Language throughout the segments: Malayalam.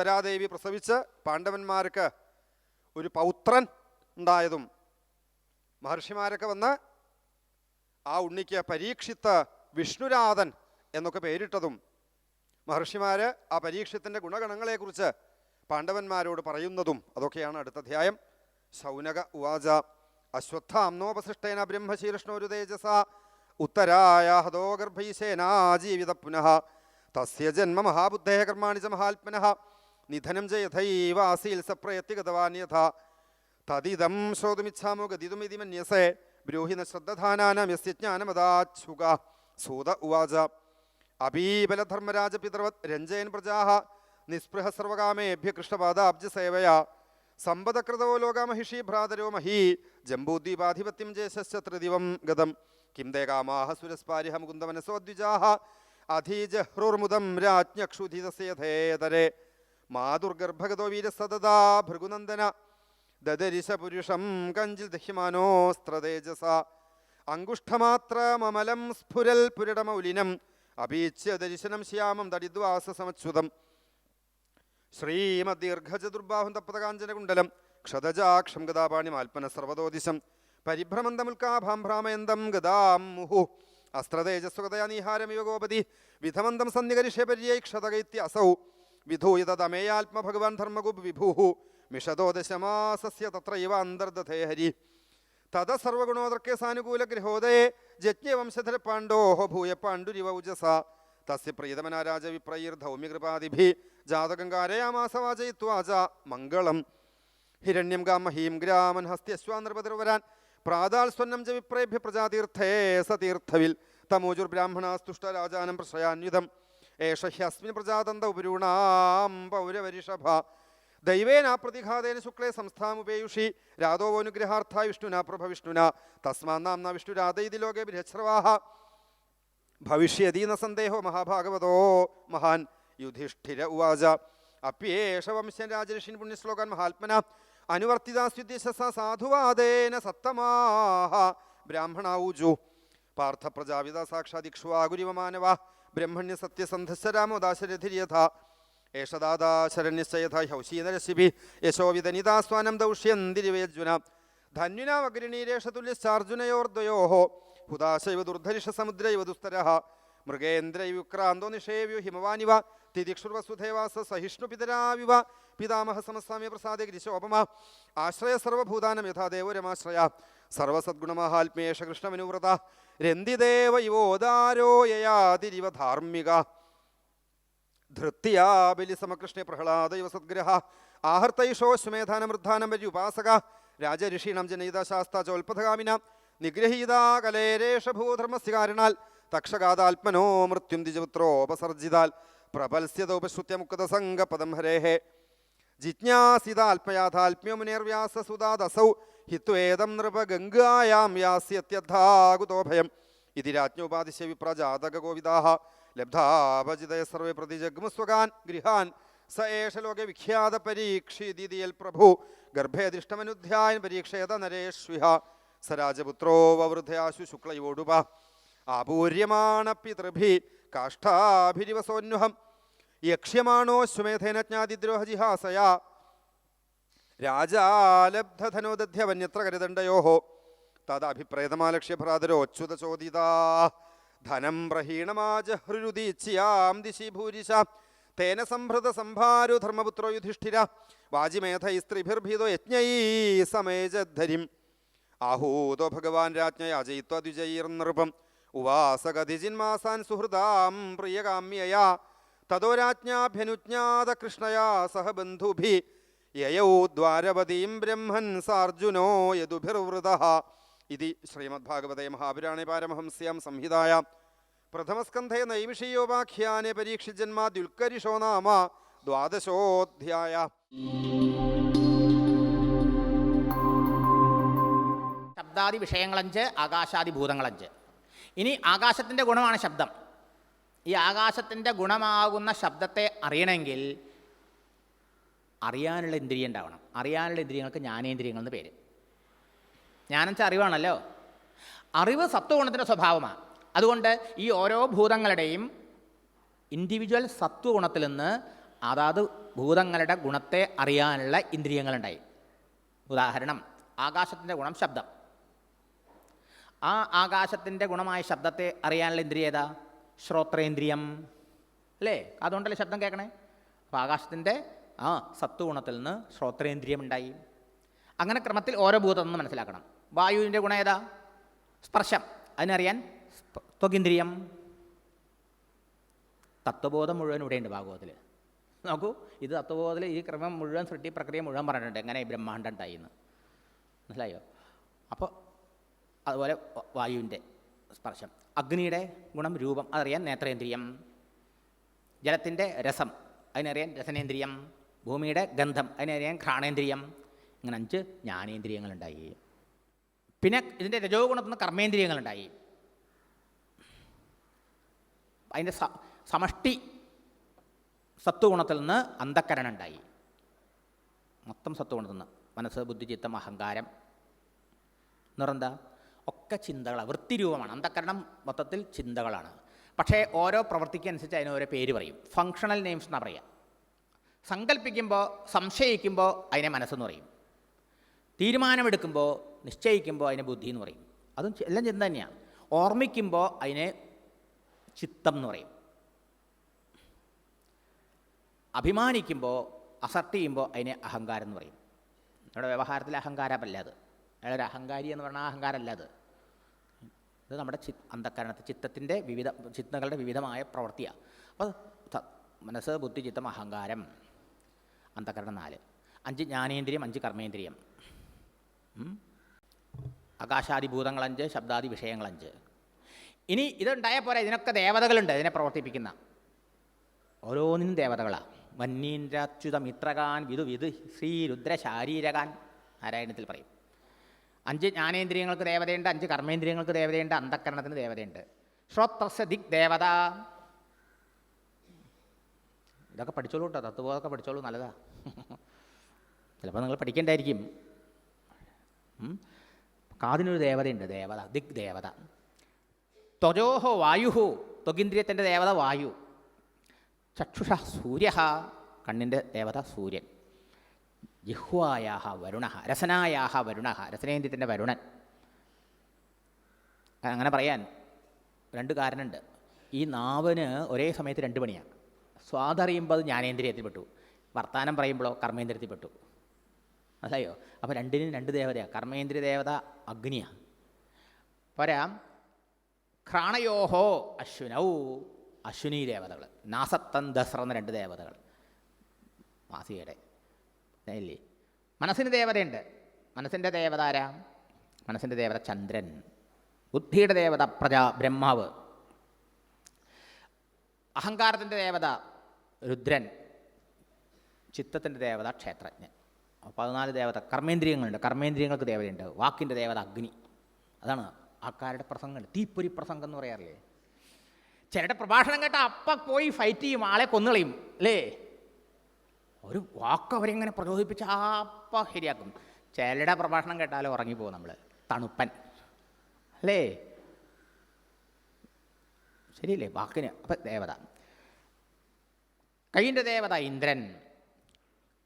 ഉത്തരാദേവി പ്രസവിച്ച് പാണ്ഡവന്മാർക്ക് ഒരു പൗത്രൻ ഉണ്ടായതും മഹർഷിമാരൊക്കെ വന്ന് ആ ഉണ്ണിക്ക് പരീക്ഷിത്ത് വിഷ്ണുരാധൻ എന്നൊക്കെ പേരിട്ടതും മഹർഷിമാർ ആ പരീക്ഷത്തിന്റെ ഗുണഗണങ്ങളെക്കുറിച്ച് പാണ്ഡവന്മാരോട് പറയുന്നതും അതൊക്കെയാണ് അടുത്ത അധ്യായം. ശൗനക ഉവാച അശ്വത്ഥാംനോപസൃഷ്ടേന ബ്രഹ്മശീർഷ്ണോരു തേജസ ഉത്തരായ ഹതോ ഗർഭൈശേനാജീവിത പുനഃ തസ്യ ജന്മ മഹാബുദ്ധേ കർമാണി ച മഹാത്മനഃ നിധനം ച യഥൈവ ആസീൽ സപ്രയത്തി ഗതവാൻ യഥ തദിദം ശ്രോതുമിച്ഛാമോ ഗതിതുമിതി മന്യസേ. ബ്രൂഹി ന ശ്രദ്ധധാനാനാം യസ്യ ജ്ഞാനമദാച്ഛുക. സൂത ഉവാച. അബീബലധർമ്മരാജ പിതൃവത് രഞ്ജയൻ പ്രജാഹ. നിസ്പൃഹ സർവകാമേഭ്യ കൃഷ്ണപാദാബ്ജ സേവയ. സമ്പദകൃതവോ ലോകാമഹിഷി ഭ്രാതരോ മഹീ. ജംബൂദ്വീപാധിപത്യം ജേശശ്ച ത്രിദിവം ഗതം. കിം ദേകാമാഹ സുരസ്പാരിഹ മുകുന്ദമനസോദ്വിജാഹ അധീജഹ്രുർമുദം രാജ്ഞക്ഷുധിതസേധേതരെ മാതുർഗർഭഗതോ വീരസതദാ ഭൃഗുനന്ദന ദദരിശപുരുഷം കഞ്ചിൽ ദഹ്യമാനോസ്ത്രതേജസ അങ്കുഷ്ഠമാത്രമമലം സ്ഫുരൽ പുരടമൗലിനം അപീച്യ ദർശനം ശ്യാമം തടിദ്വാസ സമച്യുതം. ശ്രീമദ്ദീർഘചതുർബാഹും തപ്പതകാഞ്ചനകുണ്ടലം ക്ഷതജാക്ഷം ഗതാപാണി മാൽപ്പന സർവതോദിശം പരിഭ്രമന്തമുൽക്കാഭാം ഭ്രാമയന്തം ഗതാം മുഹു അസ്ത്രതേജസ്വഗതയാ നീഹാരമിവ ഗോപതി വിധമന്തം ക്ഷതകൈത്യ അസൗ വിധൂയ തദമേയാത്മ ഭഗവാൻ ധർമ്മഗുപ് വിഭുഃ മിഷതോ ദശമാസസ്യ തത്ര ഇവ അന്തർദധേ ഹരി. തത സർവഗുണോദർക്കെ സാനുകൂലഗ്രഹോദയെ ജജ്ഞവംശധര പാണ്ഡോഹോ ഭൂയ പാണ്ഡുരിവ ഉജസ. തസ്യ പ്രീതമനാരാജ വിപ്രൈർധൗമ്യകൃപാദിഭി ജാതകങ്കാരയാമാസവാചയിത്വാച മംഗളം. ഹിരണ്യം ഗാമഹീം ഗ്രാമൻ ഹസ്ത്യശ്വാനൃപതിർവരാൻ പ്രാതാൽ സ്വന്നം ച വിപ്രേഭ്യ പ്രജാതീർത്ഥേ സതീർത്ഥവിൽ. തമോജുർബ്രാഹ്മണാസ്തുഷ്ടരാജാനം പ്രശയാന്യുതം ഏഷ ഹ്യസ്മിൻ പ്രജാതന്ത ഉപരൂണാം പൗരവരിഷഭ. ദൈവേന പ്രതിഘാതേന ശുക്ലേ സംസ്ഥാമുപേയുഷി രാധോവോനുഗ്രഹാർത്ഥ വിഷ്ണുന പ്രഭ വിഷ്ണുന. തസ്മാന്നാം നാംന വിഷ്ണുരാധൈതി ലോകേ ബൃഹസ്രവാഹ ഭവിഷ്യതി ന സന്ദേഹോ മഹാഭാഗവതോ മഹാൻ യുധിഷ്ഠിര ഉവാച. അപ്യേഷ വംശൻ രാജഋഷിൻ പുണ്യശ്ലോകാൻ മഹാത്മന. അനുവർത്തിതാസ്യുദ്ദേശസ സാധുവാദേന സത്തമാഹ. ബ്രാഹ്മണാഊജു പാർത്ഥ പ്രജാപിത സാക്ഷാദിക്ഷ്വാഗുരിവ മാനവ ബ്രഹ്മണ്യ സത്യസന്ധശ്ച രാമോദാശരഥിര്യഥ ഏഷദാദാ ശരണ്യശ്ചയഥ ഹൗശീനരശിഭി യശോവിതനിതാസ്വാനം ദൗഷ്യന്തിരിവേജ്വന ധന്യുനാമഗ്രണീരേഷ തുല്യശ്ചാർജുനയോർദ്വയോ ഹുദാശൈവ ദുർധരിഷ സമുദ്രൈവ ദുസ്തര മൃഗേന്ദ്രൈവിക്രാന്തോ നിഷേവ്യു ഹിമവാനിവ തിദിക്ഷുർവസുധേവാസ സഹിഷ്ണുപിതരാവിവ പിതാമഹ സമസ്വാമ്യ പ്രസാദ ഗിരിശോപമ ആശ്രയ സർവഭൂതാനം യഥാ ദേവരമാശ്രയ സർവസദ്ഗുണമഹാത്മേഷ കൃഷ്ണമനുവ്രത രന്തിദേവ യുവോദാരോ യയാതിരിവ ധാർമ്മിക. ധൃത്യാ ബലിസമകൃഷ്ണേ പ്രഹ്ലാദ യുവ സദ്ഗ്രഹ. ആഹർത്തൈഷോ ശ്വേധാനമൃദ്ധാനം വരി ഉപാസക. രാജഋഷീണം ജനയിത ചോൽപഥകാമിന നിഗ്രഹീതാ കലേരേഷഭൂധർമ്മസ്യ കാരണാൽ. തക്ഷകാതാത്മനോ മൃത്യും ദ്വിജപുത്രോപസർജിതാൽ പ്രപൽസ്യതോപശ്രുത്യ മുക്ത സംഗപദം ഹരേഹേ. മുനേർവ്യാസസുതാദസൗ. ഹിത്വേദം നൃപ ഗംഗായാം യാസ്യത്യഥാകുതോഭയം ഇതി രാജ്ഞോപാദിശ്യ വിപ്രജാതക കോവിദാഹ ലബ്ധാപജിതയ സർവേ പ്രതിജഗ്മുസ്വകാൻ ഗൃഹാൻ. സ ഏഷ ലോകെ വിഖ്യാത പരീക്ഷിതിയൽ പ്രഭു. ഗർഭേദിഷ്ടമനുധ്യായൻ പരീക്ഷേത നരേഷ്വിഹ. സ രാജപുത്രോ വവൃദ്ധയാശു ശുക്ലയോടുപ. ആപൂര്യമാണ പിതൃഭി കാഷ്ഠാഭിരിവസോന്വഹം. യക്ഷ്യമാണോ സ്വമേധേന ജ്ഞാതിദ്രോഹജിഹാസയാ രാജാലബ്ധധനോദധ്യവന്യത്ര കരുദണ്ഡയോ തദഭിപ്രേതമാലക്ഷ്യ ഭ്രാതരോച്യുത ചോദിതാ ധനം പ്രഹീണമാജഹൃരുദീച്ഛിയാം ദിശി ഭൂരിശ തേന സംഭൃത സംഭാരു ധർമ്മപുത്രോ യുധിഷ്ഠിര വാജിമേധൈസ്ത്രിഭിർഭീതോ യജ്ഞൈ സമേജദ്ധരിം. ആഹൂതോ ഭഗവാൻ രാജ്ഞയാജയിത്വദ്വിജയീർനൃപം ഉവാസകതിജിന്മാസാൻ സുഹൃദാം പ്രിയകാമ്യയാ തതോ രാജ്ഞാഭ്യനുജ്ഞാത കൃഷ്ണയാ സഹ ബന്ധുഭി യയൗ ദ്വാരപതിയും ബ്രഹ്മൻ സാർജുനോ യദുഭിർവൃത. ഇതി ശ്രീമദ്ഭാഗവതേ മഹാപുരാണേ പാരമഹംസ്യാം സംഹിതായാം. പ്രഥമസ്കന്ധേ നൈമിഷീയോപാഖ്യാനെ പരീക്ഷിജന്മാദ്യുൽക്കരിഷോ നാമ ദ്വാദശോധ്യായ. ശബ്ദാദി വിഷയങ്ങളഞ്ച് ആകാശാദി ഭൂതങ്ങളഞ്ച്. ഇനി ആകാശത്തിന്റെ ഗുണമാണ് ശബ്ദം. ഈ ആകാശത്തിന്റെ ഗുണമാകുന്ന ശബ്ദത്തെ അറിയണമെങ്കിൽ അറിയാനുള്ള ഇന്ദ്രിയം ഉണ്ടാവണം അറിയാനുള്ള ഇന്ദ്രിയങ്ങൾക്ക് ജ്ഞാനേന്ദ്രിയങ്ങൾ എന്ന് പേര്. ജ്ഞാനം വെച്ചാൽ അറിവാണല്ലോ. അറിവ് സത്വഗുണത്തിന്റെ സ്വഭാവമാണ്. അതുകൊണ്ട് ഈ ഓരോ ഭൂതങ്ങളുടെയും ഇൻഡിവിജ്വൽ സത്വഗുണത്തിൽ നിന്ന് അതാത് ഭൂതങ്ങളുടെ ഗുണത്തെ അറിയാനുള്ള ഇന്ദ്രിയങ്ങളുണ്ടായി. ഉദാഹരണം ആകാശത്തിന്റെ ഗുണം ശബ്ദം. ആ ആകാശത്തിന്റെ ഗുണമായ ശബ്ദത്തെ അറിയാനുള്ള ഇന്ദ്രിയ ഏതാ? ശ്രോത്രേന്ദ്രിയം. അല്ലേ? അതുകൊണ്ടല്ലേ ശബ്ദം കേൾക്കണേ? അപ്പോൾ ആകാശത്തിന്റെ ആ സത്വഗുണത്തിൽ നിന്ന് ശ്രോത്രേന്ദ്രിയം ഉണ്ടായി അങ്ങനെ ക്രമത്തിൽ ഓരോ ഭൂതം എന്ന് മനസ്സിലാക്കണം. വായുവിന്റെ ഗുണം ഏതാ? സ്പർശം. അതിനറിയാൻ ത്വകിന്ദ്രിയം തത്വബോധം മുഴുവൻ ഇവിടെയുണ്ട് ഭാഗവതത്തിൽ നോക്കൂ ഇത് തത്വബോധത്തിൽ ഈ ക്രമം മുഴുവൻ സൃഷ്ടി പ്രക്രിയ മുഴുവൻ പറഞ്ഞിട്ടുണ്ട്. എങ്ങനെ ബ്രഹ്മാണ്ടം ഉണ്ടായി എന്ന്. മനസ്സിലായോ? അപ്പോൾ അതുപോലെ വായുവിന്റെ സ്പർശം. അഗ്നിയുടെ ഗുണം രൂപം. അതറിയാൻ നേത്രേന്ദ്രിയം. ജലത്തിന്റെ രസം. അതിനറിയാൻ രസനേന്ദ്രിയം. ഭൂമിയുടെ ഗന്ധം. അതിനറിയാം ഘ്രാണേന്ദ്രിയം. ഇങ്ങനെ അഞ്ച് ജ്ഞാനേന്ദ്രിയങ്ങളുണ്ടായി. പിന്നെ ഇതിന്റെ രജോ ഗുണത്തിൽ നിന്ന് കർമ്മേന്ദ്രിയങ്ങളുണ്ടായി. അതിന്റെ സമഷ്ടി സത്വഗുണത്തിൽ നിന്ന് അന്ധക്കരണം ഉണ്ടായി മൊത്തം സത്വഗുണത്തിൽ നിന്ന് മനസ്സ് ബുദ്ധി ചിത്തം അഹങ്കാരം. നിറന്താ ഒക്കെ ചിന്തകളാണ് വൃത്തിരൂപമാണ്. അന്ധക്കരണം മൊത്തത്തിൽ ചിന്തകളാണ്. പക്ഷേ ഓരോ പ്രവൃത്തിക്കനുസരിച്ച് അതിന് ഓരോ പേര് പറയും. ഫങ്ഷണൽ നെയിംസ് എന്നാണ് പറയുക സങ്കല്പിക്കുമ്പോൾ സംശയിക്കുമ്പോൾ അതിനെ മനസ്സെന്ന് പറയും. തീരുമാനമെടുക്കുമ്പോൾ നിശ്ചയിക്കുമ്പോൾ അതിനെ ബുദ്ധി എന്ന് പറയും. അതും എല്ലാം ചിന്ത തന്നെയാണ് ഓർമ്മിക്കുമ്പോൾ അതിനെ ചിത്തം എന്ന് പറയും. അഭിമാനിക്കുമ്പോൾ അസർട്ട് ചെയ്യുമ്പോൾ അതിനെ അഹങ്കാരം എന്ന് പറയും. നമ്മുടെ വ്യവഹാരത്തിൽ അഹങ്കാരമല്ല അത്. അയാളൊരു അഹങ്കാരി എന്ന് പറഞ്ഞാൽ അഹങ്കാരമല്ല അത്. ഇത് നമ്മുടെ ചി അന്ധക്കരണത്തെ ചിത്തത്തിന്റെ വിവിധ ചിന്തകളുടെ വിവിധമായ പ്രവൃത്തിയാണ് അപ്പോൾ മനസ്സ് ബുദ്ധി ചിത്തം അഹങ്കാരം. അന്ധക്കരണം നാല്. അഞ്ച് ജ്ഞാനേന്ദ്രിയം അഞ്ച് കർമ്മേന്ദ്രിയം. ആകാശാദിഭൂതങ്ങൾ ആകാശാദി ഭൂതങ്ങളഞ്ച് ശബ്ദാദി വിഷയങ്ങളഞ്ച് ഇനി ഇതുണ്ടായ പോലെ ഇതിനൊക്കെ ദേവതകളുണ്ട് ഇതിനെ പ്രവർത്തിപ്പിക്കുന്ന. ഓരോന്നിനും ദേവതകളാണ് വന്യീന്ദ്രാച്യുത മിത്രകാൻ വിധു വിധു ശ്രീ ശാരീരകാൻ നാരായണത്തിൽ പറയും. അഞ്ച് ജ്ഞാനേന്ദ്രിയങ്ങൾക്ക് ദേവതയുണ്ട് അഞ്ച് കർമ്മേന്ദ്രിയങ്ങൾക്ക് ദേവതയുണ്ട് അന്ധക്കരണത്തിന് ദേവതയുണ്ട്. ശ്രോത്രസ്യ ദിക് ദേവത ഇതൊക്കെ പഠിച്ചോളൂ കേട്ടോ. തത്വബോധമൊക്കെ പഠിച്ചോളൂ നല്ലതാ. ചിലപ്പോൾ നിങ്ങൾ പഠിക്കേണ്ടായിരിക്കും. കാതിനൊരു ദേവതയുണ്ട് ദേവത ദിക് ദേവത. ത്വജോഹോ വായുഹോ ത്വഗിന്ദ്രിയത്തിന്റെ ദേവത വായു. ചക്ഷുഷ സൂര്യ കണ്ണിന്റെ ദേവത സൂര്യൻ. ജിഹ്വായാഹ വരുണ രസനായാഹ വരുണ രസനേന്ദ്രിയത്തിന്റെ വരുണൻ. അങ്ങനെ പറയാൻ രണ്ട് കാരണമുണ്ട് ഈ നാവിന് ഒരേ സമയത്ത് രണ്ട് പണിയാണ് സ്വാദറിയുമ്പോൾ അത് ജ്ഞാനേന്ദ്രിയത്തിൽ പെട്ടു വർത്തമാനം പറയുമ്പോഴോ കർമ്മേന്ദ്രിയത്തിൽ പെട്ടു മനസ്സിലായോ അപ്പോൾ രണ്ടിനും രണ്ട് ദേവതയാണ് കർമ്മേന്ദ്രിയ ദേവത അഗ്നിയാണ് പോരാ. ഘ്രാണയോഹോ അശ്വിനൗ. അശ്വിനി ദേവതകൾ നാസത്തൻ ദസ്ര എന്ന രണ്ട് ദേവതകൾ. മാസികയുടെ. ഇല്ലേ? മനസ്സിന് ദേവതയുണ്ട്. മനസ്സിന്റെ ദേവത ആരാ? മനസ്സിന്റെ ദേവത ചന്ദ്രൻ. ബുദ്ധിയുടെ ദേവത പ്രജ ബ്രഹ്മാവ്. അഹങ്കാരത്തിന്റെ ദേവത രുദ്രൻ ചിത്തത്തിന്റെ ദേവത ക്ഷേത്രജ്ഞൻ. പതിനാല് ദേവത കർമ്മേന്ദ്രിയങ്ങളുണ്ട്. കർമ്മേന്ദ്രിയങ്ങൾക്ക് ദേവതയുണ്ട്. വാക്കിന്റെ ദേവത അഗ്നി. അതാണ് ആൾക്കാരുടെ പ്രസംഗങ്ങൾ. തീപ്പൊരി പ്രസംഗം എന്ന് പറയാറില്ലേ? ചിലരുടെ പ്രഭാഷണം കേട്ട അപ്പ പോയി ഫൈറ്റ് ചെയ്യും ആളെ കൊന്നുകളയും അല്ലേ? ഒരു വാക്ക് അവരെങ്ങനെ പ്രചോദിപ്പിച്ച് അപ്പ ശരിയാക്കും. ചിലരുടെ പ്രഭാഷണം കേട്ടാലും ഉറങ്ങിപ്പോകും നമ്മൾ തണുപ്പൻ. അല്ലേ? ശരിയല്ലേ? വാക്കിന്. അപ്പം ദേവത. കൈയിന്റെ ദേവത ഇന്ദ്രൻ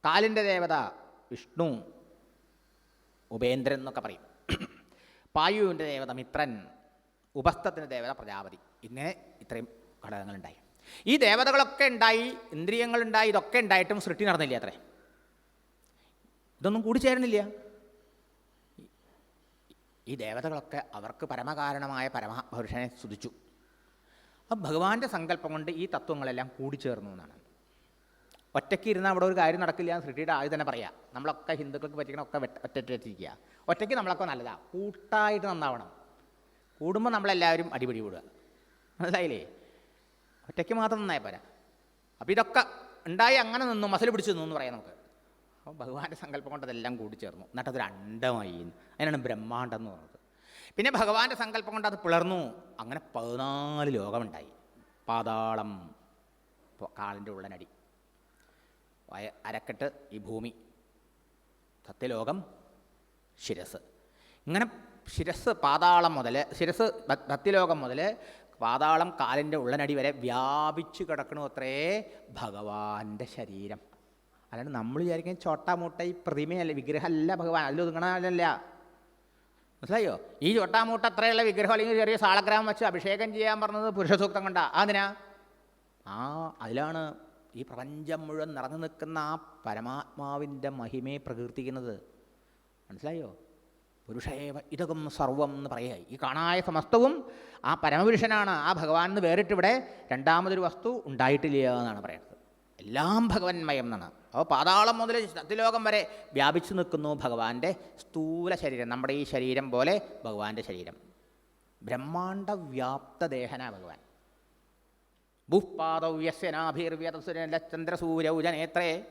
കാലിന്റെ ദേവത വിഷ്ണു ഉപേന്ദ്രൻ എന്നൊക്കെ പറയും. പായുവിന്റെ ദേവത മിത്രൻ ഉപസ്ഥത്തിന്റെ ദേവത പ്രജാപതി. ഇങ്ങനെ ഇത്രയും ഘടകങ്ങളുണ്ടായി. ഈ ദേവതകളൊക്കെ ഉണ്ടായി ഇന്ദ്രിയങ്ങളുണ്ടായി ഇതൊക്കെ ഉണ്ടായിട്ടും സൃഷ്ടി നടന്നില്ല അത്രേ? ഇതൊന്നും കൂടി ചേരുന്നില്ല ഈ ദേവതകളൊക്കെ അവർക്ക് പരമകാരണമായ പരമപുരുഷനെ സ്തുതിച്ചു. അപ്പം ഭഗവാന്റെ സങ്കല്പം കൊണ്ട് ഈ തത്വങ്ങളെല്ലാം കൂടിച്ചേർന്നു എന്നാണ്. ഒറ്റയ്ക്ക് ഇരുന്നാൽ അവിടെ ഒരു കാര്യം നടക്കില്ല എന്ന് സൃഷ്ടിയുടെ ആദ്യം തന്നെ പറയാം. നമ്മളൊക്കെ ഹിന്ദുക്കൾക്ക് പറ്റിക്കണമൊക്കെ ഒക്കെ വെട്ട ഒറ്റ വെച്ചിരിക്കുക ഒറ്റയ്ക്ക് നമ്മളൊക്കെ നല്ലതാണ് കൂട്ടായിട്ട് നന്നാവണം. കൂടുമ്പോൾ നമ്മളെല്ലാവരും അടിപിടി കൂടുക. മനസ്സിലായില്ലേ? ഒറ്റയ്ക്ക് മാത്രം നന്നായി പോരാ. അപ്പോൾ ഇതൊക്കെ ഉണ്ടായി അങ്ങനെ നിന്നു മസിൽ പിടിച്ച് നിന്നു എന്ന് പറയാം നമുക്ക്. അപ്പോൾ ഭഗവാന്റെ സങ്കല്പം കൊണ്ട് അതെല്ലാം കൂടിച്ചേർന്നു. എന്നിട്ട് അതൊരു അണ്ടമായി അതിനാണ് ബ്രഹ്മാണ്ടം എന്ന് പറഞ്ഞത്. പിന്നെ ഭഗവാന്റെ സങ്കല്പം കൊണ്ട് അത് പിളർന്നു. അങ്ങനെ പതിനാല് ലോകമുണ്ടായി. പാതാളം കാലിന്റെ ഉള്ളനടി. വയ അരക്കെട്ട് ഈ ഭൂമി. സത്യലോകം ശിരസ്. ഇങ്ങനെ ശിരസ് പാതാളം മുതൽ ശിരസ് ഭക്തിലോകം മുതൽ പാതാളം കാലിന്റെ ഉള്ളനടി വരെ വ്യാപിച്ചു കിടക്കണു അത്രേ ഭഗവാന്റെ ശരീരം. അല്ലാണ്ട് നമ്മൾ വിചാരിക്കും ചോട്ട മൂട്ട ഈ പ്രതിമയല്ല വിഗ്രഹമല്ല ഭഗവാൻ അതിലൊതുങ്ങണമല്ല മനസ്സിലായോ? ഈ ചോട്ടാമൂട്ട അത്രയുള്ള വിഗ്രഹം അല്ലെങ്കിൽ ചെറിയ സാളഗ്രാമം വെച്ച് അഭിഷേകം ചെയ്യാൻ പറഞ്ഞത് പുരുഷസൂക്തം കൊണ്ടാ. അതിനാ ആ അതിലാണ് ഈ പ്രപഞ്ചം മുഴുവൻ നിറഞ്ഞു നിൽക്കുന്ന ആ പരമാത്മാവിന്റെ മഹിമയെ പ്രകീർത്തിക്കുന്നത്. മനസ്സിലായോ? പുരുഷേവ ഇതകം സർവം എന്ന് പറയുക. ഈ കാണായ സമസ്തവും ആ പരമപുരുഷനാണ്. ആ ഭഗവാൻ എന്ന് വേറിട്ടിവിടെ രണ്ടാമതൊരു വസ്തു ഉണ്ടായിട്ടില്ല എന്നാണ് പറയുന്നത്. എല്ലാം ഭഗവന്മയം എന്നാണ്. അപ്പോൾ പാതാളം മുതൽ സത്യലോകം വരെ വ്യാപിച്ചു നിൽക്കുന്നു ഭഗവാന്റെ സ്ഥൂല ശരീരം നമ്മുടെ ഈ ശരീരം പോലെ ഭഗവാന്റെ ശരീരം. ബ്രഹ്മാണ്ട വ്യാപ്ത ദേഹന ഭഗവാൻ. ഭൂപ്പാദവ്യസ്യനാഭിർവ്യതസുരചന്ദ്രസൂരൗജനേത്രേ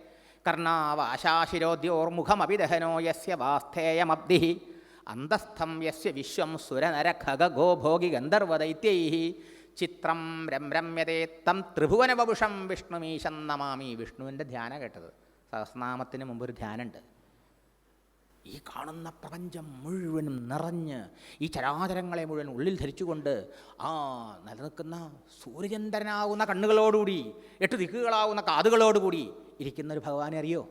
കർണാവാശാശിരോദ്യോർമുഖമപി ദഹനോ യസ്യ വാസ്ഥേയമബ്ധി അന്തസ്ഥം യസ്യ വിശ്വം സുരനരഖഗോ ഭോഗി ഗന്ധർവദൈത്യൈ ചിത്രം രംരമ്യതേ തം ത്രിഭുവനവപുഷം വിഷ്ണുമീശം നമാമി. വിഷ്ണുവിന്റെ ധ്യാനം കേട്ടത് സഹസ്രനാമത്തിന് മുമ്പ് ഒരു ധ്യാനമുണ്ട് ഈ കാണുന്ന പ്രപഞ്ചം മുഴുവനും നിറഞ്ഞ് ഈ ചരാചരങ്ങളെ മുഴുവൻ ഉള്ളിൽ ധരിച്ചുകൊണ്ട് ആ നിലനിൽക്കുന്ന സൂര്യചന്ദ്രനാകുന്ന കണ്ണുകളോടുകൂടി എട്ട് ദിക്കുകളാവുന്ന കാതുകളോടുകൂടി ഇരിക്കുന്ന ഒരു ഭഗവാനെ അറിയോ?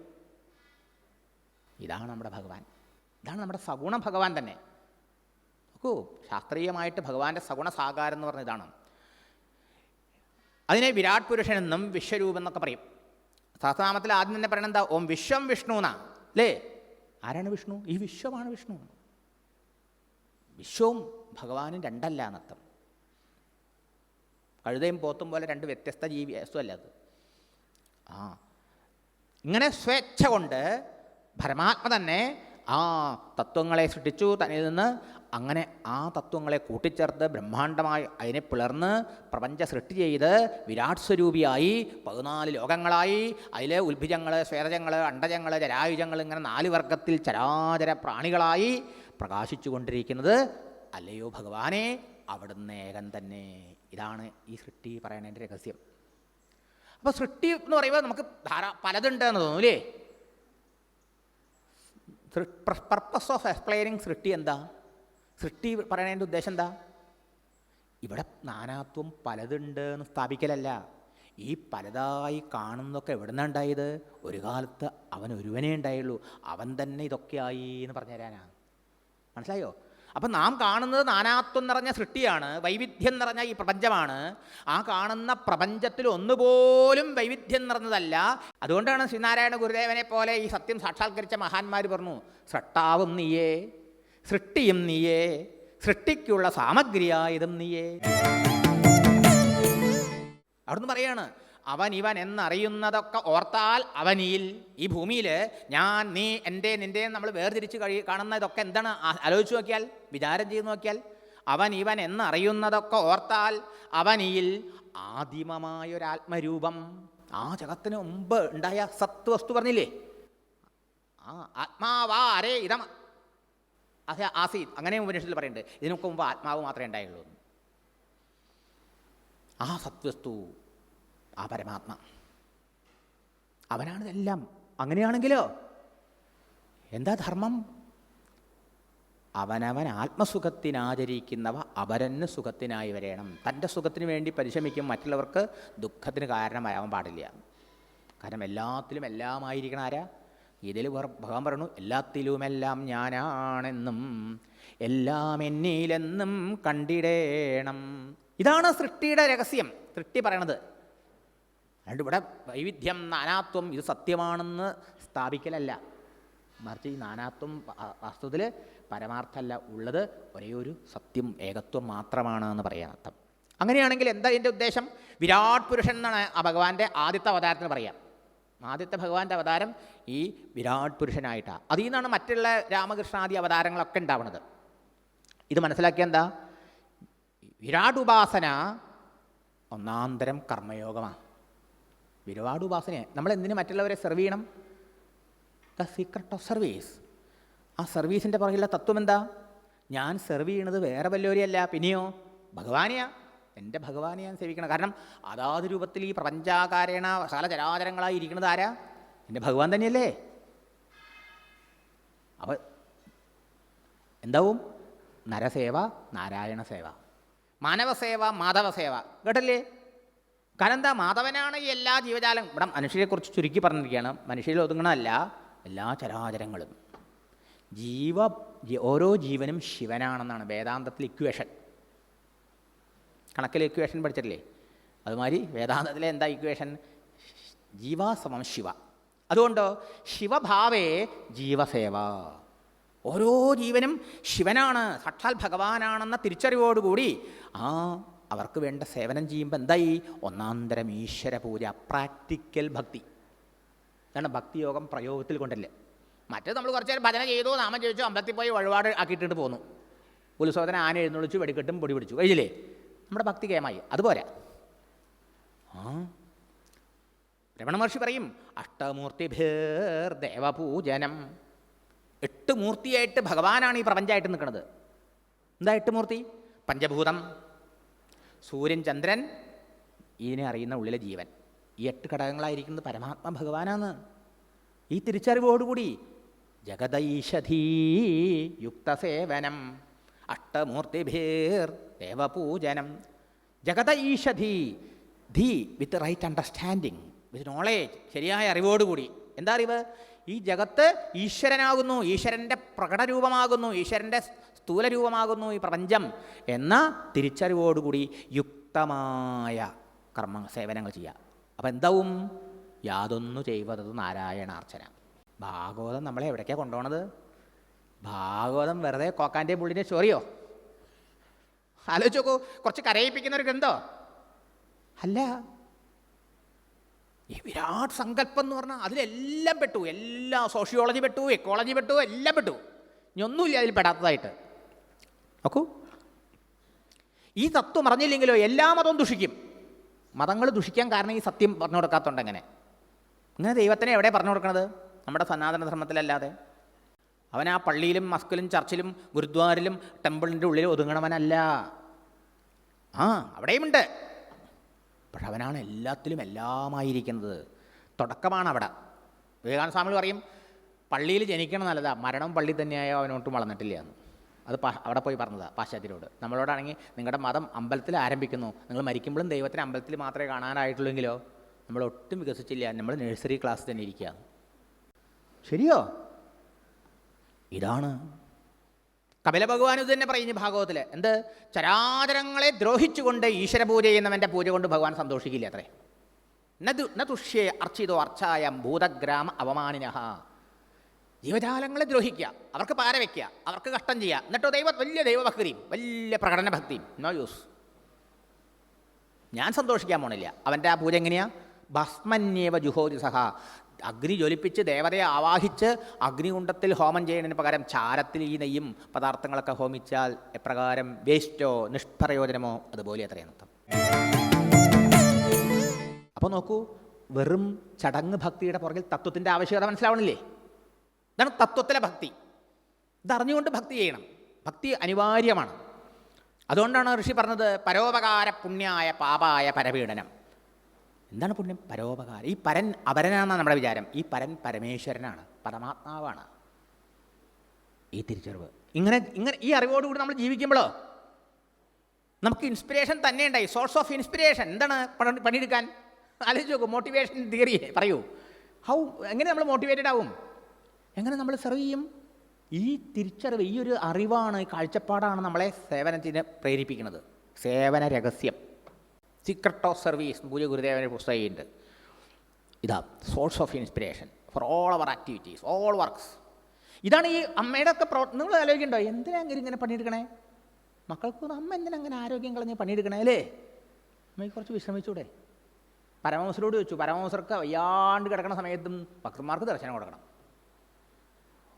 ഇതാണ് നമ്മുടെ ഭഗവാൻ. ഇതാണ് നമ്മുടെ സഗുണ ഭഗവാൻ തന്നെ. നോക്കൂ ശാസ്ത്രീയമായിട്ട് ഭഗവാന്റെ സഗുണ സാകാരം എന്ന് പറഞ്ഞ ഇതാണ്. അതിനെ വിരാട് പുരുഷനെന്നും വിശ്വരൂപം എന്നൊക്കെ പറയും. സഹസ്രനാമത്തിൽ ആദ്യം തന്നെ പറയണത് എന്താ? ഓം വിശ്വം വിഷ്ണു അല്ലേ? ആരാണ് വിഷ്ണു? ഈ വിശ്വമാണ് വിഷ്ണു. വിശ്വവും ഭഗവാനും രണ്ടല്ല എന്നർത്ഥം. കഴുതയും പോത്തും പോലെ രണ്ട് വ്യത്യസ്ത ജീവി വസ്തുവല്ല അത്? ആ. ഇങ്ങനെ സ്വേച്ഛ കൊണ്ട് പരമാത്മ തന്നെ ആ തത്വങ്ങളെ സൃഷ്ടിച്ചു. തന്നിൽ നിന്ന് അങ്ങനെ ആ തത്വങ്ങളെ കൂട്ടിച്ചേർത്ത് ബ്രഹ്മാണ്ടമായി അതിനെ പിളർന്ന് പ്രപഞ്ച സൃഷ്ടി ചെയ്ത് വിരാട് സ്വരൂപിയായി പതിനാല് ലോകങ്ങളായി. അതിലെ ഉത്ഭിജങ്ങൾ സ്വേരജങ്ങൾ അണ്ടജങ്ങൾ ജരായുജങ്ങൾ ഇങ്ങനെ നാല് വർഗത്തിൽ ചരാചര പ്രാണികളായി പ്രകാശിച്ചു കൊണ്ടിരിക്കുന്നത് അല്ലയോ ഭഗവാനെ അവിടുന്ന് ഏകൻ തന്നെ. ഇതാണ് ഈ സൃഷ്ടി പറയുന്നതിന്റെ രഹസ്യം. അപ്പോൾ സൃഷ്ടി എന്ന് പറയുമ്പോൾ നമുക്ക് ധാരാ പലതുണ്ടെന്ന് തോന്നൂലേ പർപ്പസ് ഓഫ് എക്സ്പ്ലെയിനിങ് സൃഷ്ടി എന്താ? സൃഷ്ടി പറയുന്നതിന്റെ ഉദ്ദേശം എന്താ? ഇവിടെ നാനാത്വം പലതുണ്ട് എന്ന് സ്ഥാപിക്കലല്ല. ഈ പലതായി കാണുന്നതൊക്കെ എവിടെ നിന്നാണ് ഉണ്ടായത്? ഒരു കാലത്ത് അവൻ ഒരുവനേ ഉണ്ടായുള്ളൂ. അവൻ തന്നെ ഇതൊക്കെയായി എന്ന് പറഞ്ഞു തരാനാണ് മനസ്സിലായോ? അപ്പം നാം കാണുന്നത് നാനാത്വം നിറഞ്ഞ സൃഷ്ടിയാണ് വൈവിധ്യം നിറഞ്ഞ ഈ പ്രപഞ്ചമാണ്. ആ കാണുന്ന പ്രപഞ്ചത്തിൽ ഒന്നുപോലും വൈവിധ്യം നിറഞ്ഞതല്ല. അതുകൊണ്ടാണ് ശ്രീനാരായണ ഗുരുദേവനെ പോലെ ഈ സത്യം സാക്ഷാത്കരിച്ച മഹാന്മാർ പറഞ്ഞു സൃഷ്ടാവും നീയേ സൃഷ്ടിയും നീയേ സൃഷ്ടിക്കുള്ള സാമഗ്രിയായതും നീയേ. അവിടുന്ന് പറയാണ് അവൻ ഇവൻ എന്നറിയുന്നതൊക്കെ ഓർത്താൽ അവനിയിൽ ഈ ഭൂമിയിൽ ഞാൻ നീ എന്റെ നിന്റെ നമ്മൾ വേർതിരിച്ച് കഴി കാണുന്ന ഇതൊക്കെ എന്താണ് ആലോചിച്ച് നോക്കിയാൽ വിചാരം ചെയ്ത് നോക്കിയാൽ അവൻ ഇവൻ എന്നറിയുന്നതൊക്കെ ഓർത്താൽ അവനിയിൽ ആദിമമായൊരാത്മരൂപം. ആ ജഗത്തിന് മുമ്പ് ഉണ്ടായ സത്ത് വസ്തു പറഞ്ഞില്ലേ? ആ ആത്മാവാ അരേ ഇതം അതെ ആസീത് അങ്ങനെ ഉപനിഷത്തിൽ പറയുന്നുണ്ട്. ഇതിനൊക്കെ മുമ്പ് ആത്മാവ് മാത്രമേ ഉണ്ടായുള്ളൂ. ആ സത്വസ്തു ആ പരമാത്മ. അവനാണ് ഇതെല്ലാം. അങ്ങനെയാണെങ്കിലോ? എന്താ ധർമ്മം? അവനവൻ ആത്മസുഖത്തിനാചരിക്കുന്നവ അപരന് സുഖത്തിനായി വരേണം. തന്റെ സുഖത്തിന് വേണ്ടി പരിശ്രമിക്കും മറ്റുള്ളവർക്ക് ദുഃഖത്തിന് കാരണമാകാൻ പാടില്ല. കാരണം എല്ലാത്തിലും എല്ലാമായിരിക്കണം ആരാ? ഇതിൽ ഭഗവാൻ പറഞ്ഞു എല്ലാത്തിലുമെല്ലാം ഞാനാണെന്നും എല്ലാം എന്നിലെന്നും കണ്ടിടേണം. ഇതാണ് സൃഷ്ടിയുടെ രഹസ്യം. സൃഷ്ടി പറയണത്. അതുകൊണ്ട് ഇവിടെ വൈവിധ്യം നാനാത്വം ഇത് സത്യമാണെന്ന് സ്ഥാപിക്കലല്ല. മറിച്ച് ഈ നാനാത്വം വാസ്തുവിൽ പരമാർത്ഥമല്ല ഉള്ളത് ഒരേ ഒരു സത്യം ഏകത്വം മാത്രമാണ് എന്ന് പറയാൻ അർത്ഥം. അങ്ങനെയാണെങ്കിൽ എന്താ എന്റെ ഉദ്ദേശം? വിരാട് പുരുഷൻ എന്നാണ് ആ ഭഗവാന്റെ ആദ്യത്തെ അവതാരത്തിന് പറയാം. ആദ്യത്തെ ഭഗവാന്റെ അവതാരം ഈ വിരാട് പുരുഷനായിട്ടാണ് അതിൽ നിന്നാണ് മറ്റുള്ള രാമകൃഷ്ണാദി അവതാരങ്ങളൊക്കെ ഉണ്ടാവുന്നത്. ഇത് മനസ്സിലാക്കിയ എന്താ? വിരാട് ഉപാസന ഒന്നാന്തരം കർമ്മയോഗമാണ് വിരാട് ഉപാസന നമ്മൾ എന്തിനു മറ്റുള്ളവരെ സെർവ് ചെയ്യണം? ദ സീക്രട്ട് ഓഫ് സർവീസ് ആ സർവീസിന്റെ പുറകിലുള്ള തത്വം എന്താ? ഞാൻ സെർവ് ചെയ്യണത് വേറെ വല്ലവരെയല്ല പിന്നെയോ? ഭഗവാനെയാ. എന്റെ ഭഗവാനെ ഞാൻ സേവിക്കണം. കാരണം അതാത് രൂപത്തിൽ ഈ പ്രപഞ്ചാകാരേണ സകല ചരാചരങ്ങളായി ഇരിക്കുന്നത് ആരാ? എന്റെ ഭഗവാൻ തന്നെയല്ലേ. അപ്പോൾ എന്താവും? നരസേവ നാരായണ സേവ മാനവസേവ മാധവസേവ. കേട്ടല്ലേ? കാരണം എന്താ? മാധവനാണ് ഈ എല്ലാ ജീവജാലം ഇവിടെ മനുഷ്യരെക്കുറിച്ച് ചുരുക്കി പറഞ്ഞിരിക്കുകയാണ്. മനുഷ്യരിൽ ഒതുങ്ങണമല്ല എല്ലാ ചരാചരങ്ങളും. ജീവ ഓരോ ജീവനും ശിവനാണെന്നാണ് വേദാന്തത്തിൽ ഇക്വേഷൻ കണക്കിൽ ഇക്വേഷൻ പഠിച്ചിട്ടില്ലേ? അതുമാതിരി വേദാന്തത്തിലെ എന്താ ഇക്വേഷൻ ജീവ സമം ശിവ. അതുകൊണ്ട്? ശിവഭാവേ ജീവസേവ. ഓരോ ജീവനും ശിവനാണ് സാക്ഷാൽ ഭഗവാനാണെന്ന തിരിച്ചറിവോടുകൂടി ആ അവർക്ക് വേണ്ട സേവനം ചെയ്യുമ്പോൾ എന്തായി? ഒന്നാന്തരം ഈശ്വര പൂജ പ്രാക്ടിക്കൽ ഭക്തി. അതാണ് ഭക്തിയോഗം പ്രയോഗത്തിൽ കൊണ്ടല്ലേ. മറ്റേ നമ്മൾ കുറച്ച് നേരം ഭജന ചെയ്തു നാമം ചോദിച്ചു അമ്പലത്തിൽ പോയി വഴിപാട് ആക്കിയിട്ടിട്ട് പോന്നു. ഉത്സവത്തിന് ആന എഴുന്നള്ളിച്ചു വെടിക്കെട്ടും പൊടി പിടിച്ചു. കഴിച്ചില്ലേ? നമ്മുടെ ഭക്തി കേമായി. അതുപോലെ. ആ? രമണ മഹർഷി പറയും അഷ്ടമൂർത്തിഭേർ ദേവപൂജനം. എട്ട് മൂർത്തിയായിട്ട് ഭഗവാനാണ് ഈ പ്രപഞ്ചമായിട്ട് നിൽക്കുന്നത് എന്താ എട്ട് മൂർത്തി? പഞ്ചഭൂതം. സൂര്യൻ ചന്ദ്രൻ ഇതിനെ അറിയുന്ന ഉള്ളിലെ ജീവൻ. ഈ എട്ട് ഘടകങ്ങളായിരിക്കുന്നത് പരമാത്മ ഭഗവാനാണ്. ഈ തിരിച്ചറിവോടുകൂടി ജഗദൈഷധീ യുക്തസേവനം അഷ്ടമൂർത്തിഭീർ ദേവപൂജനം. ജഗദൈഷധി ധി with right understanding with knowledge ശരിയായ അറിവോടുകൂടി. എന്താ അറിവ്? ഈ ജഗത്ത് ഈശ്വരനാകുന്നു ഈശ്വരന്റെ പ്രകടരൂപമാകുന്നു ഈശ്വരന്റെ സ്ഥൂല രൂപമാകുന്നു ഈ പ്രപഞ്ചം എന്ന തിരിച്ചറിവോടുകൂടി യുക്തമായ കർമ്മ സേവനങ്ങൾ ചെയ്യുക. അപ്പം എന്താവും? യാതൊന്നു ചെയ്വതത് നാരായണാർച്ചന. ഭാഗവതം നമ്മളെ എവിടേക്കാണ് കൊണ്ടുപോണത്? ഭാഗവതം വെറുതെ കോക്കാന്റെ പുള്ളിനെ ചൊറിയോ? ആലോചിച്ച് നോക്കൂ കുറച്ച് കരയിപ്പിക്കുന്ന ഒരു ഗ്രന്ഥോ? അല്ല. ഈ വിരാട് സങ്കല്പം എന്ന് പറഞ്ഞാൽ അതിലെല്ലാം പെട്ടു. എല്ലാ സോഷ്യോളജി പെട്ടു എക്കോളജി പെട്ടു എല്ലാം പെട്ടു. ഇനി ഒന്നുമില്ല അതിൽ പെടാത്തതായിട്ട്. നോക്കൂ. ഈ തത്വം അറിഞ്ഞില്ലെങ്കിലോ എല്ലാ മതവും ദുഷിക്കും. മതങ്ങൾ ദുഷിക്കാൻ കാരണം ഈ സത്യം പറഞ്ഞു കൊടുക്കാത്തതുകൊണ്ട് എങ്ങനെ ഇങ്ങനെ ദൈവത്തിനെ എവിടെ പറഞ്ഞു കൊടുക്കണത്? നമ്മുടെ സനാതന ധർമ്മത്തിലല്ലാതെ അവൻ ആ പള്ളിയിലും മസ്കിലും ചർച്ചിലും ഗുരുദ്വാരിലും ടെമ്പിളിന്റെ ഉള്ളിൽ ഒതുങ്ങണവനല്ല. ആ അവിടെയുമുണ്ട്. പക്ഷെ അവനാണ് എല്ലാത്തിലും എല്ലാമായിരിക്കുന്നത്. തുടക്കമാണ് അവിടെ വിവേകാനന്ദ സ്വാമികൾ പറയും പള്ളിയിൽ ജനിക്കണം നല്ലതാ. മരണം പള്ളി തന്നെയായോ? അവനോട്ടും വളർന്നിട്ടില്ല. എന്ന് അത് അവിടെ പോയി പറഞ്ഞത് പാശ്ചാത്യരോട്. നമ്മളോടാണെങ്കിൽ നിങ്ങളുടെ മതം അമ്പലത്തിൽ ആരംഭിക്കുന്നു. നിങ്ങൾ മരിക്കുമ്പോഴും ദൈവത്തിന് അമ്പലത്തിൽ മാത്രമേ കാണാനായിട്ടുള്ളെങ്കിലോ? നമ്മൾ ഒട്ടും വികസിച്ചില്ല. നമ്മൾ നഴ്സറി ക്ലാസ് തന്നെ ഇരിക്കുക ശരിയോ? ഇതാണ്. കപില ഭഗവാൻ ഇത് തന്നെ പറയുന്നു ഭാഗവത്തിൽ എന്ത്? ചരാചരങ്ങളെ ദ്രോഹിച്ചുകൊണ്ട് ഈശ്വര പൂജ ചെയ്യുന്നവന്റെ പൂജ കൊണ്ട് ഭഗവാൻ സന്തോഷിക്കില്ല അത്രേ? ന തുഷ്യേ അർച്ചിതോ അർച്ചായം ഭൂതഗ്രാമ അവമാനിനഹ ജീവജാലങ്ങളെ ദ്രോഹിക്കുക അവർക്ക് പാര വയ്ക്കുക അവർക്ക് കഷ്ടം ചെയ്യുക. എന്നിട്ടോ ദൈവ വലിയ ദൈവഭക്തിയും വലിയ പ്രകടന ഭക്തിയും നോ യൂസ്. ഞാൻ സന്തോഷിക്കാൻ പോണില്ല. അവന്റെ ആ പൂജ എങ്ങനെയാ? ഭസ്മന്യേവ ജുഹോതി സഹ അഗ്നി ജ്വലിപ്പിച്ച് ദേവതയെ ആവാഹിച്ച് അഗ്നികുണ്ടത്തിൽ ഹോമം ചെയ്യുന്നതിന് പകരം ചാരത്തിൽ ഈ നെയ്യും പദാർത്ഥങ്ങളൊക്കെ ഹോമിച്ചാൽ എപ്രകാരം വേസ്റ്റോ നിഷ്പ്രയോജനമോ അതുപോലെ അത്രയും അർത്ഥം. അപ്പോൾ നോക്കൂ വെറും ചടങ്ങ് ഭക്തിയുടെ പുറകിൽ തത്വത്തിന്റെ ആവശ്യകത മനസ്സിലാവണില്ലേ? ഇതാണ് തത്വത്തിലെ ഭക്തി. ഇതറിഞ്ഞുകൊണ്ട് ഭക്തി ചെയ്യണം. ഭക്തി അനിവാര്യമാണ്. അതുകൊണ്ടാണ് ഋഷി പറഞ്ഞത് പരോപകാര പുണ്യായ പാപായ പരപീഡനം. എന്താണ് പുണ്യം? പരോപകാരം. ഈ പരൻ അപരനാണ് നമ്മുടെ വിചാരം. ഈ പരൻ പരമേശ്വരനാണ്. പരമാത്മാവാണ്. ഈ തിരിച്ചറിവ്. ഇങ്ങനെ ഇങ്ങനെ ഈ അറിവോടുകൂടി നമ്മൾ ജീവിക്കുമ്പോഴോ? നമുക്ക് ഇൻസ്പിറേഷൻ തന്നെ ഉണ്ടായി. സോഴ്സ് ഓഫ് ഇൻസ്പിറേഷൻ എന്താണ് പണി- പണിയെടുക്കാൻ? ആലോചിച്ച് നോക്കൂ. മോട്ടിവേഷൻ തിയറി പറയൂ. ഹൗ എങ്ങനെ നമ്മൾ മോട്ടിവേറ്റഡ് ആവും? എങ്ങനെ നമ്മൾ സെർവ് ചെയ്യും? ഈ തിരിച്ചറിവ് ഈ ഒരു അറിവാണ് കാഴ്ചപ്പാടാണ് നമ്മളെ സേവനത്തിന് പ്രേരിപ്പിക്കുന്നത്. സേവന രഹസ്യം. സീക്രട്ട് ഓഫ് സർവീസ് പൂജ ഗുരുദേവന്റെ പുസ്തകമുണ്ട് ഇതാ source of inspiration for all our activities all works ഇതാണ് ഈ അമ്മയുടെ ഒക്കെ പ്രവർത്തനം നിങ്ങൾ ആലോചിക്കണ്ടോ എന്തിനാ അങ്ങനെ ഇങ്ങനെ പണിയെടുക്കണേ? മക്കൾക്ക് അമ്മ എന്തിനാ അങ്ങനെ ആരോഗ്യം കളഞ്ഞ് പണിയെടുക്കണേ അല്ലേ? അമ്മയ്ക്ക് കുറച്ച് വിശ്രമിച്ചൂടെ? പരമവസരോട് ചോദിച്ചു പരമവസർക്ക് വയ്യാണ്ട് കിടക്കുന്ന സമയത്തും ഭക്തന്മാർക്ക് ദർശനം കൊടുക്കണം.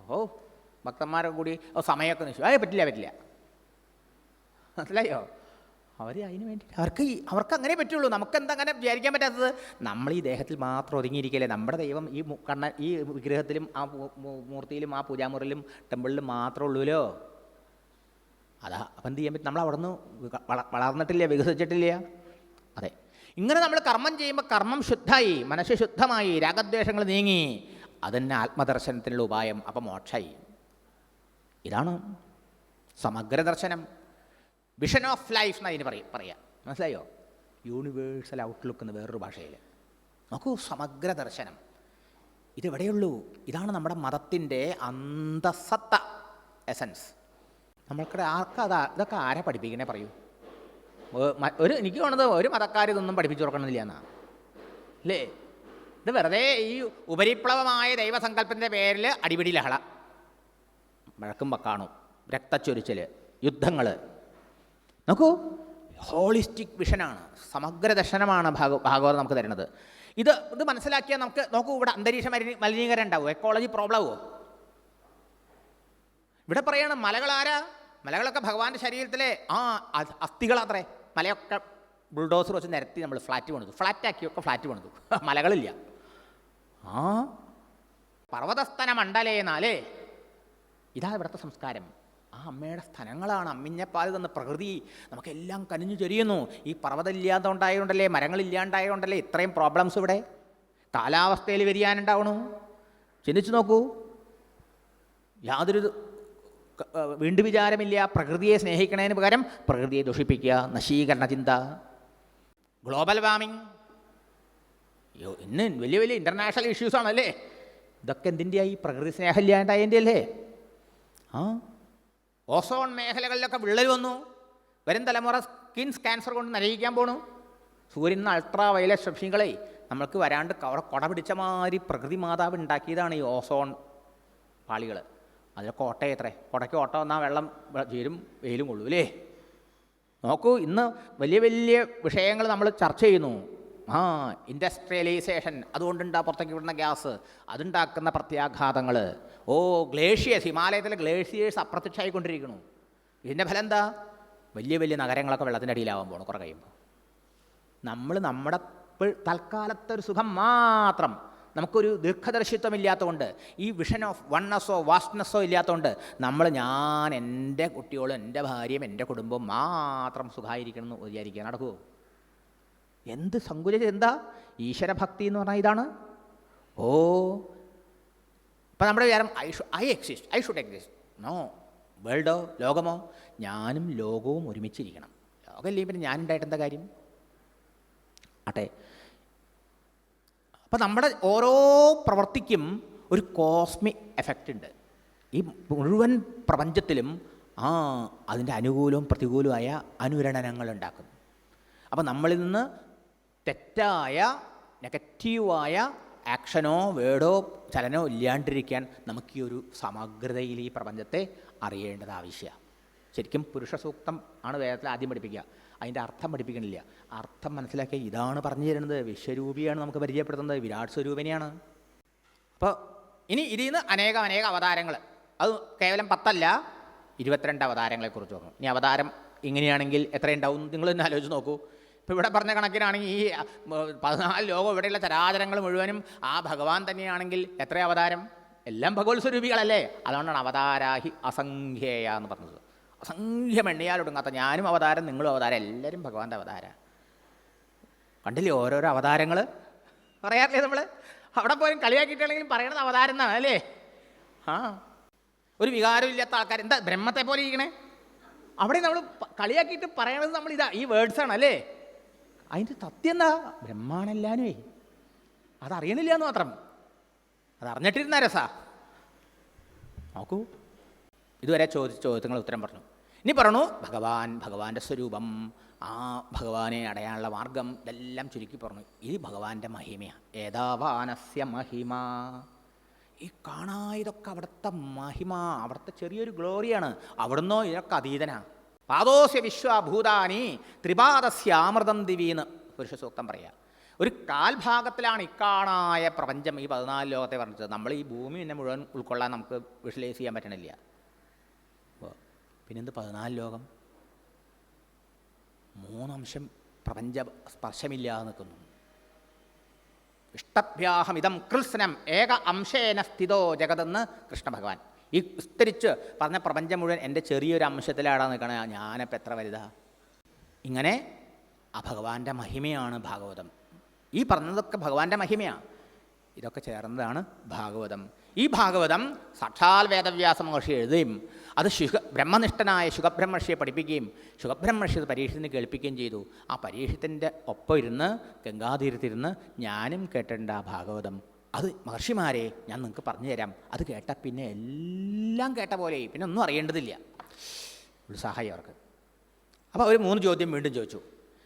ഓ ഭക്തന്മാരൊക്കെ കൂടി ഓ സമയമൊക്കെ നിശ്ചയം അതെ പറ്റില്ല പറ്റില്ല. മനസ്സിലായോ? അവർ അതിന് വേണ്ടി അവർക്ക് അവർക്ക് അങ്ങനെ പറ്റുള്ളൂ. നമുക്ക് എന്താ അങ്ങനെ വിചാരിക്കാൻ പറ്റാത്തത്? നമ്മൾ ഈ ദേഹത്തിൽ മാത്രം ഒതുങ്ങിയിരിക്കല്ലേ. നമ്മുടെ ദൈവം ഈ കണ്ണ ഈ വിഗ്രഹത്തിലും ആ മൂർത്തിയിലും ആ പൂജാമുറിയിലും ടെമ്പിളിലും മാത്രമേ ഉള്ളൂല്ലോ. അതാ അപ്പം എന്ത് ചെയ്യാൻ പറ്റും? നമ്മൾ അവിടെ നിന്ന് വളർന്നിട്ടില്ല വികസിച്ചിട്ടില്ല. അതെ. ഇങ്ങനെ നമ്മൾ കർമ്മം ചെയ്യുമ്പോൾ കർമ്മം ശുദ്ധമായി മനസ്സ് ശുദ്ധമായി രാഗദ്വേഷങ്ങൾ നീങ്ങി അതന്നെ ആത്മദർശനത്തിനുള്ള ഉപായം അപ്പം മോക്ഷായി. ഇതാണ് സമഗ്ര ദർശനം. വിഷൻ ഓഫ് ലൈഫ് എന്ന് അതിന് പറയും പറയാം. മനസ്സിലായോ? യൂണിവേഴ്സൽ ഔട്ട്ലുക്ക് എന്ന് വേറൊരു ഭാഷയിൽ നോക്കൂ സമഗ്ര ദർശനം. ഇതെവിടെയുള്ളൂ ഇതാണ് നമ്മുടെ മതത്തിന്റെ അന്തസത്ത എസൻസ് നമ്മൾക്കിടെ ആർക്കതാ ഇതൊക്കെ ആരെ പഠിപ്പിക്കണേ പറയൂ? ഒരു എനിക്ക് തോന്നുന്നത് ഒരു മതക്കാർ ഇതൊന്നും പഠിപ്പിച്ചു കൊടുക്കണമെന്നില്ല എന്നാ. അല്ലേ ഇത് വെറുതെ ഈ ഉപരിപ്ലവമായ ദൈവസങ്കല്പത്തിന്റെ പേരിൽ അടിപിടി ലഹള വഴക്കും വക്കാണോ രക്തച്ചൊരിച്ചൽ യുദ്ധങ്ങൾ നോക്കൂ ഹോളിസ്റ്റിക് വിഷനാണ് സമഗ്ര ദർശനമാണ് ഭാഗ ഭാഗവതം നമുക്ക് തരുന്നത്. ഇത് ഇത് മനസ്സിലാക്കിയാൽ നമുക്ക് നോക്കൂ ഇവിടെ അന്തരീക്ഷ മലിനീ മലിനീകരണം ഉണ്ടാവും എക്കോളജി പ്രോബ്ലമോ ഇവിടെ പറയണം മലകളാരാ? മലകളൊക്കെ ഭഗവാന്റെ ശരീരത്തിലെ ആ അസ്ഥികളാത്രേ. മലയൊക്കെ ബുൾഡോസർ വെച്ച് നിരത്തി നമ്മൾ ഫ്ലാറ്റ് പണിതു. ഫ്ലാറ്റാക്കിയൊക്കെ ഫ്ലാറ്റ് പണിതു. മലകളില്ല. ആ? പർവതസ്ഥന മണ്ഡലേന്നാലേ ഇതാ ഇവിടുത്തെ സംസ്കാരം. ആ അമ്മയുടെ സ്ഥലങ്ങളാണ് അമ്മിഞ്ഞപ്പാൽ തന്ന പ്രകൃതി നമുക്കെല്ലാം കനിഞ്ഞു ചൊരിയുന്നു. ഈ പർവതം ഇല്ലാത്തതുകൊണ്ടായതുകൊണ്ടല്ലേ മരങ്ങളില്ലാണ്ടായതുകൊണ്ടല്ലേ ഇത്രയും പ്രോബ്ലംസ് ഇവിടെ? കാലാവസ്ഥയിൽ വരിയാനുണ്ടാവണു ചിന്തിച്ചു നോക്കൂ. യാതൊരു വീണ്ടു വിചാരമില്ല പ്രകൃതിയെ സ്നേഹിക്കണതിന് പകരം പ്രകൃതിയെ ദുഷിപ്പിക്കുക. നശീകരണ ചിന്ത. ഗ്ലോബൽ വാർമിംഗ് അയ്യോ ഇന്ന് വലിയ വലിയ ഇന്റർനാഷണൽ ഇഷ്യൂസ് ആണല്ലേ? ഇതൊക്കെ എന്തിന്റെയായി പ്രകൃതി സ്നേഹം ഇല്ലാണ്ടായതിന്റെ അല്ലേ ആ? ഓസോൺ മേഖലകളിലൊക്കെ വിള്ളൽ വന്നു. വരും തലമുറ സ്കിൻസ് ക്യാൻസർ കൊണ്ട് നരയിക്കാൻ പോണു. സൂര്യൻ അൾട്രാ വയലറ്റ് രശ്മികളെ നമ്മൾക്ക് വരാണ്ട് കൊട പിടിച്ച മാതിരി പ്രകൃതി മാതാവ് ഉണ്ടാക്കിയതാണ് ഈ ഓസോൺ പാളികൾ അതിൽ കോട്ട എത്രേ കൊടയ്ക്ക് ഓട്ട വന്നാൽ വെള്ളം ചേരും വെയിലും കൊള്ളൂ അല്ലേ? നോക്കൂ ഇന്ന് വലിയ വലിയ വിഷയങ്ങൾ നമ്മൾ ചർച്ച ചെയ്യുന്നു. ആ ഇൻഡസ്ട്രിയലൈസേഷൻ അതുകൊണ്ടുണ്ടാ പുറത്തേക്ക് വിടുന്ന ഗ്യാസ്. അതുണ്ടാക്കുന്ന പ്രത്യാഘാതങ്ങൾ ഓ ഗ്ലേഷ്യേഴ്സ് ഹിമാലയത്തിലെ ഗ്ലേഷ്യേഴ്സ് അപ്രത്യക്ഷമായിക്കൊണ്ടിരിക്കുന്നു. ഇതിന്റെ ഫലം എന്താ? വലിയ വലിയ നഗരങ്ങളൊക്കെ വെള്ളത്തിന്റെ അടിയിലാവാൻ പോകണം കുറേ കഴിയുമ്പോൾ നമ്മൾ നമ്മുടെ തൽക്കാലത്തെ ഒരു സുഖം മാത്രം. നമുക്കൊരു ദീർഘദർശിത്വം ഇല്ലാത്തതുകൊണ്ട് ഈ വിഷൻ ഓഫ് വണ്ണസ്സോ വാസ്റ്റ്നെസ്സോ ഇല്ലാത്തതുകൊണ്ട് നമ്മൾ ഞാൻ എന്റെ കുട്ടികളും എന്റെ ഭാര്യയും എന്റെ കുടുംബവും മാത്രം സുഖമായിരിക്കണം എന്ന് വിചാരിക്കുക നടക്കുമോ എന്ത് സങ്കുചിത എന്താ? ഈശ്വരഭക്തി എന്ന് പറഞ്ഞാൽ ഇതാണ്. ഓ അപ്പം നമ്മുടെ വിചാരം I shoe I exist I should exist. No വേൾഡോ ലോകമോ? ഞാനും ലോകവും ഒരുമിച്ചിരിക്കണം. ലോകമില്ലെങ്കിൽ പിന്നെ ഞാനുണ്ടായിട്ട് എന്താ കാര്യം? ആട്ടെ. അപ്പം നമ്മുടെ ഓരോ പ്രവർത്തിക്കും ഒരു കോസ്മിക് എഫക്റ്റ് ഉണ്ട്. ഈ മുഴുവൻ പ്രപഞ്ചത്തിലും ആ അതിന്റെ അനുകൂലവും പ്രതികൂലവുമായ അനുരണനങ്ങൾ ഉണ്ടാക്കുന്നു അപ്പം നമ്മളിൽ നിന്ന് തെറ്റായ നെഗറ്റീവായ ആക്ഷനോ വേർഡോ ചലനോ ഇല്ലാണ്ടിരിക്കാൻ നമുക്ക് ഈ ഒരു സമഗ്രതയിൽ ഈ പ്രപഞ്ചത്തെ അറിയേണ്ടത് ആവശ്യമാണ്. ശരിക്കും പുരുഷ സൂക്തം ആണ് വേദത്തിൽ ആദ്യം പഠിപ്പിക്കുക. അതിന്റെ അർത്ഥം പഠിപ്പിക്കണില്ല. അർത്ഥം മനസ്സിലാക്കിയ ഇതാണ് പറഞ്ഞു തരുന്നത്. വിശ്വരൂപിയാണ് നമുക്ക് പരിചയപ്പെടുത്തുന്നത്. വിരാട് സ്വരൂപിനെയാണ് അപ്പോൾ ഇനി ഇതിൽ നിന്ന് അനേകം അനേക അവതാരങ്ങൾ. അത് കേവലം പത്തല്ല ഇരുപത്തിരണ്ട് അവതാരങ്ങളെക്കുറിച്ച് നോക്കണം. ഇനി അവതാരം ഇങ്ങനെയാണെങ്കിൽ എത്രയുണ്ടാവും? നിങ്ങളൊന്ന് ആലോചിച്ച് നോക്കൂ. ഇപ്പോൾ ഇവിടെ പറഞ്ഞ കണക്കിനാണെങ്കിൽ ഈ പതിനാല് ലോകം ഇവിടെയുള്ള ചരാചരങ്ങൾ മുഴുവനും ആ ഭഗവാൻ തന്നെയാണെങ്കിൽ എത്ര അവതാരം? എല്ലാം ഭഗവത് സ്വരൂപികളല്ലേ. അതുകൊണ്ടാണ് അവതാരാഹി അസംഖ്യേയ എന്ന് പറഞ്ഞത്. അസംഖ്യം എണ്ണിയാലൊടുങ്ങാത്ത ഞാനും അവതാരം നിങ്ങളും അവതാരം എല്ലാവരും ഭഗവാന്റെ അവതാര. കണ്ടില്ലേ ഓരോരോ അവതാരങ്ങൾ പറയാറില്ലേ നമ്മൾ അവിടെ പോലും കളിയാക്കിയിട്ടാണെങ്കിലും പറയണത് അവതാരം എന്നാണ് അല്ലേ? ആ. ഒരു വികാരമില്ലാത്ത ആൾക്കാർ എന്താ ബ്രഹ്മത്തെ പോലെ ഇരിക്കണേ? അവിടെ നമ്മൾ കളിയാക്കിയിട്ട് പറയണത് നമ്മൾ ഇതാ ഈ വേർഡ്സ് ആണ് അല്ലേ? അതിന്റെ സത്യം എന്താ? ബ്രഹ്മാണെല്ലാനുവേ. അതറിയണില്ല എന്ന് മാത്രം. അതറിഞ്ഞിട്ടിരുന്ന രസാ. നോക്കൂ. ഇതുവരെ ചോദിച്ച ചോദ്യങ്ങൾ ഉത്തരം പറഞ്ഞു. ഇനി പറഞ്ഞു ഭഗവാൻ ഭഗവാന്റെ സ്വരൂപം ആ ഭഗവാനെ അടയാനുള്ള മാർഗം ഇതെല്ലാം ചുരുക്കി പറഞ്ഞു. ഇത് ഭഗവാന്റെ മഹിമയാണ് ഏതാവാനസ്യ മഹിമ? ഈ കാണാ ഇതൊക്കെ അവിടുത്തെ മഹിമ അവിടുത്തെ ചെറിയൊരു ഗ്ലോറിയാണ്. അവിടുന്നോ ഇതൊക്കെ അതീതനാ. പാദോസ്യ വിശ്വഭൂതാനി ത്രിപാദസ്യാമൃതം ദിവീന്ന് പുരുഷ സൂക്തം പറയാ ഒരു കാൽഭാഗത്തിലാണ് ഇക്കാണായ പ്രപഞ്ചം ഈ പതിനാല് ലോകത്തെ പറഞ്ഞത് നമ്മൾ ഈ ഭൂമി തന്നെ മുഴുവൻ ഉൾക്കൊള്ളാൻ നമുക്ക് വിഷ്വലൈസ് ചെയ്യാൻ പറ്റണില്ല. പിന്നെന്ത് പതിനാല് ലോകം? മൂന്നംശം പ്രപഞ്ച സ്പർശമില്ലാതെ നിൽക്കുന്നു. ഇഷ്ടഭ്യാഹമിതം കൃത്സ്നം ഏക അംശേന സ്ഥിതോ ജഗതെന്ന് കൃഷ്ണ ഭഗവാൻ ഈ വിസ്തരിച്ച് പറഞ്ഞ പ്രപഞ്ചം മുഴുവൻ എന്റെ ചെറിയൊരു അംശത്തിലാടാ നിൽക്കണേ. ഞാനപ്പോൾ എത്ര വലുതാ? ഇങ്ങനെ ആ ഭഗവാന്റെ മഹിമയാണ് ഭാഗവതം. ഈ പറഞ്ഞതൊക്കെ ഭഗവാന്റെ മഹിമയാണ് ഇതൊക്കെ ചേർന്നതാണ് ഭാഗവതം. ഈ ഭാഗവതം സാക്ഷാൽ വേദവ്യാസ മഹർഷി എഴുതുകയും അത് ശുഖ ബ്രഹ്മനിഷ്ഠനായ ശുഖബ്രഹ്മർഷിയെ പഠിപ്പിക്കുകയും ശുഖബ്രഹ്മർഷി അത് പരീക്ഷത്തിന് കേൾപ്പിക്കുകയും ചെയ്തു. ആ പരീക്ഷത്തിന്റെ ഒപ്പം ഇരുന്ന് ഗംഗാതീരത്തിരുന്ന് ഞാനും കേട്ടിട്ടുണ്ട് ആ ഭാഗവതം. അത് മഹർഷിമാരെ ഞാൻ നിങ്ങൾക്ക് പറഞ്ഞു തരാം. അത് കേട്ട പിന്നെ എല്ലാം കേട്ട പോലെ പിന്നെ ഒന്നും അറിയേണ്ടതില്ല. ഒരു സഹായം അവർക്ക്. അപ്പോൾ അവർ മൂന്ന് ചോദ്യം വീണ്ടും ചോദിച്ചു.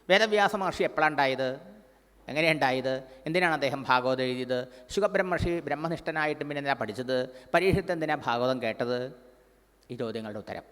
വേദവ്യാസ മഹർഷി എപ്പോഴാണ് ഉണ്ടായത്? എങ്ങനെയുണ്ടായത് എന്തിനാണ് അദ്ദേഹം ഭാഗവതം എഴുതിയത്? ശുഖബ്രഹ്മർഷി ബ്രഹ്മനിഷ്ഠനായിട്ടും പിന്നെ എന്തിനാണ് പഠിച്ചത്? പരീക്ഷത്ത് എന്തിനാണ് ഭാഗവതം കേട്ടത്? ഈ ചോദ്യങ്ങളുടെ ഉത്തരം.